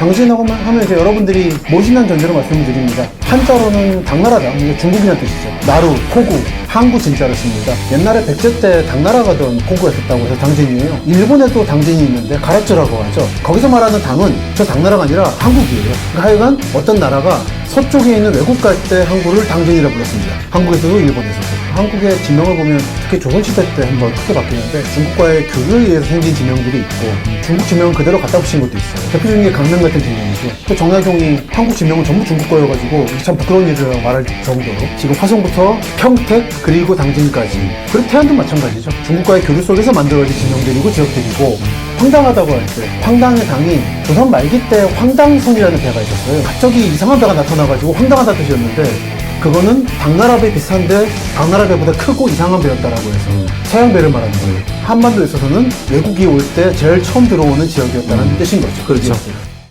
당진이라고 하면 이제 여러분들이 모신다는 전제로 말씀을 드립니다. 한자로는 당나라다. 중국이라는 뜻이죠. 나루, 고구, 항구 진자를 씁니다. 옛날에 백제 때 당나라 가 던 고구였었다고 해서 당진이에요. 일본에도 당진이 있는데 가라츠라고 하죠. 거기서 말하는 당은 저 당나라가 아니라 한국이에요. 그러니까 하여간 어떤 나라가 서쪽에 있는 외국 갈 때 항구를 당진이라 불렀습니다. 한국에서도 일본에서도. 한국의 지명을 보면 특히 조선시대 때 한번 크게 바뀌는데 중국과의 교류에 의해서 생긴 지명들이 있고 중국 지명은 그대로 갖다 붙인 것도 있어요. 대표적인 게 강릉 같은 지명이죠. 그 정약용이 한국 지명은 전부 중국 거여가지고 이게 참 부끄러운 일이라고 말할 정도로 지금 화성부터 평택 그리고 당진까지 그리고 태안도 마찬가지죠. 중국과의 교류 속에서 만들어진 지명들이고 지역들이고 황당하다고 할 때 황당의 당이 조선 말기 때 황당선이라는 배가 있었어요. 갑자기 이상한 배가 나타나가지고 황당하다 뜻이었는데 그거는 당나라 배 비슷한데 당나라 배보다 크고 이상한 배였다라고 해서 서양 배를 말하는 거예요. 한반도에 있어서는 외국이 올 때 제일 처음 들어오는 지역이었다는 뜻인 거죠. 그렇죠.